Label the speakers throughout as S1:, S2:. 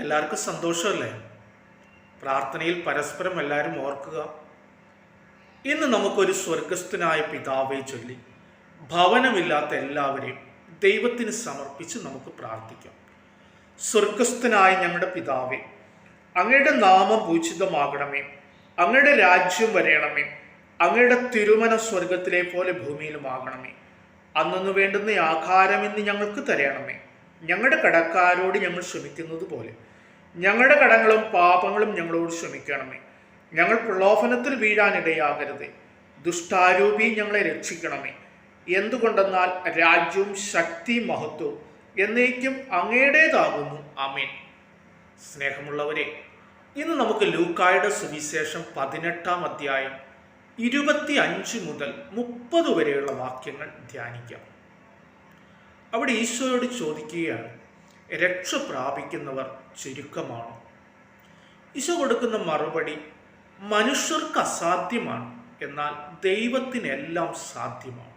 S1: എല്ലാവർക്കും സന്തോഷമല്ലേ? പ്രാർത്ഥനയിൽ പരസ്പരം എല്ലാവരും ഓർക്കുക. ഇന്ന് നമുക്കൊരു സ്വർഗസ്ഥനായ പിതാവെ ചൊല്ലി. ഭവനമില്ലാത്ത എല്ലാവരെയും ദൈവത്തിന് സമർപ്പിച്ച് നമുക്ക് പ്രാർത്ഥിക്കാം. സ്വർഗസ്ഥനായ ഞങ്ങളുടെ പിതാവെ അങ്ങയുടെ നാമം പൂജിതമാകണമേ. അങ്ങയുടെ രാജ്യം വരയണമേ അങ്ങയുടെ തിരുമന സ്വർഗത്തിലെ പോലെ ഭൂമിയിലുമാകണമേ. അന്നു വേണ്ടുന്ന ആഹാരം ഇന്ന് ഞങ്ങൾക്ക് തരയണമേ ഞങ്ങളുടെ കടക്കാരോട് ഞങ്ങൾ ക്ഷമിക്കുന്നത് പോലെ. ഞങ്ങളുടെ കടങ്ങളും പാപങ്ങളും ഞങ്ങളോട് ക്ഷമിക്കണമേ ഞങ്ങൾ പ്രലോഭനത്തിൽ വീഴാനിടയാകരുതേ ദുഷ്ടാരൂപി ഞങ്ങളെ രക്ഷിക്കണമേ. എന്തുകൊണ്ടെന്നാൽ രാജ്യവും ശക്തി മഹത്വവും എന്നേക്കും അങ്ങയുടേതാകുന്നു. അമേൻ സ്നേഹമുള്ളവരെ ഇന്ന് നമുക്ക് ലൂക്കായുടെ സുവിശേഷം പതിനെട്ടാം അധ്യായം ഇരുപത്തി അഞ്ച് മുതൽ മുപ്പത് വരെയുള്ള വാക്യങ്ങൾ ധ്യാനിക്കാം. അവിടെ ഈശോയോട് ചോദിക്കുകയാണ് രക്ഷ പ്രാപിക്കുന്നവർ ചുരുക്കമാണ്? ഈശോ കൊടുക്കുന്ന മറുപടി മനുഷ്യർക്ക് അസാധ്യമാണ് എന്നാൽ ദൈവത്തിനെല്ലാം സാധ്യമാണ്.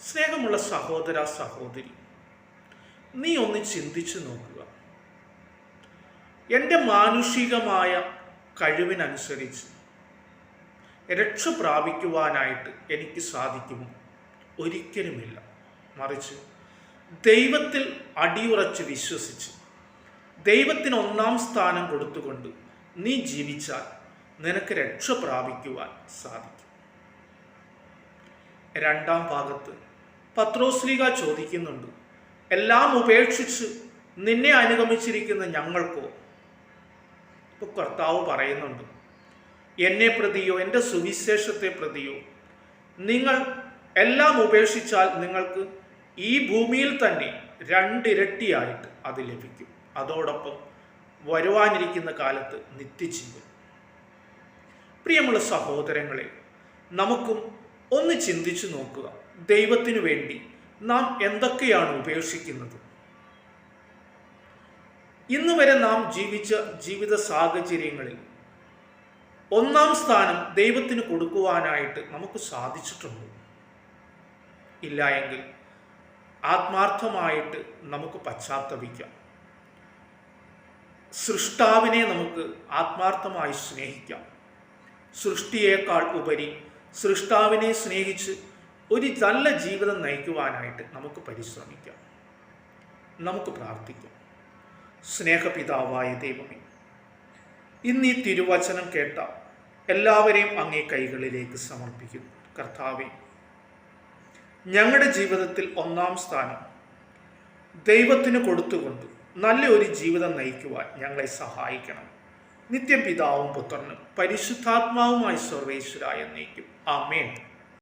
S1: സ്നേഹമുള്ള സഹോദര സഹോദരി നീ ഒന്ന് ചിന്തിച്ചു നോക്കുക. എന്റെ മാനുഷികമായ കഴിവിനനുസരിച്ച് രക്ഷ പ്രാപിക്കുവാനായിട്ട് എനിക്ക് സാധിക്കുമോ? ഒരിക്കലുമില്ല. മറിച്ച് ദൈവത്തിൽ അടിയുറച്ച് വിശ്വസിച്ച് ദൈവത്തിന് ഒന്നാം സ്ഥാനം കൊടുത്തുകൊണ്ട് നീ ജീവിച്ചാൽ നിനക്ക് രക്ഷ പ്രാപിക്കുവാൻ സാധിക്കും. രണ്ടാം ഭാഗത്ത് പത്രോസ്ലിക ചോദിക്കുന്നുണ്ട് എല്ലാം ഉപേക്ഷിച്ച് നിന്നെ അനുഗമിച്ചിരിക്കുന്ന ഞങ്ങൾക്കോ? ഇപ്പൊ കർത്താവ് പറയുന്നുണ്ട് എന്നെ പ്രതിയോ എന്റെ സുവിശേഷത്തെ പ്രതിയോ നിങ്ങൾ എല്ലാം ഉപേക്ഷിച്ചാൽ നിങ്ങൾക്ക് ഈ ഭൂമിയിൽ തന്നെ രണ്ടിരട്ടിയായിട്ട് അത് ലഭിക്കും. അതോടൊപ്പം വരുവാനിരിക്കുന്ന കാലത്ത് നിത്യജീവൻ. പ്രിയമുള്ള സഹോദരങ്ങളെ നമുക്കും ഒന്ന് ചിന്തിച്ചു നോക്കുക. ദൈവത്തിനു വേണ്ടി നാം എന്തൊക്കെയാണ് ഉപേക്ഷിക്കുന്നത്? ഇന്ന് വരെ നാം ജീവിച്ച ജീവിത സാഹചര്യങ്ങളിൽ ഒന്നാം സ്ഥാനം ദൈവത്തിന് കൊടുക്കുവാനായിട്ട് നമുക്ക് സാധിച്ചിട്ടുണ്ട്? ഇല്ല എങ്കിൽ ആത്മാർത്ഥമായിട്ട് നമുക്ക് പശ്ചാത്തപിക്കാം. സൃഷ്ടാവിനെ നമുക്ക് ആത്മാർത്ഥമായി സ്നേഹിക്കാം. സൃഷ്ടിയേക്കാൾ ഉപരി സൃഷ്ടാവിനെ സ്നേഹിച്ച് ഒരു നല്ല ജീവിതം നയിക്കുവാനായിട്ട് നമുക്ക് പരിശ്രമിക്കാം. നമുക്ക് പ്രാർത്ഥിക്കാം. സ്നേഹപിതാവായ ദൈവമേ ഇന്ന് ഈ തിരുവചനം കേട്ട എല്ലാവരെയും അങ്ങേ കൈകളിലേക്ക് സമർപ്പിക്കുന്നു. കർത്താവെ ഞങ്ങളുടെ ജീവിതത്തിൽ ഒന്നാം സ്ഥാനം ദൈവത്തിന് കൊടുത്തുകൊണ്ട് നല്ല ഒരു ജീവിതം നയിക്കുവാൻ ഞങ്ങളെ സഹായിക്കണം. നിത്യപിതാവും പുത്രനും പരിശുദ്ധാത്മാവുമായി സർവേശ്വരായ എന്നേക്കും ആമേൻ.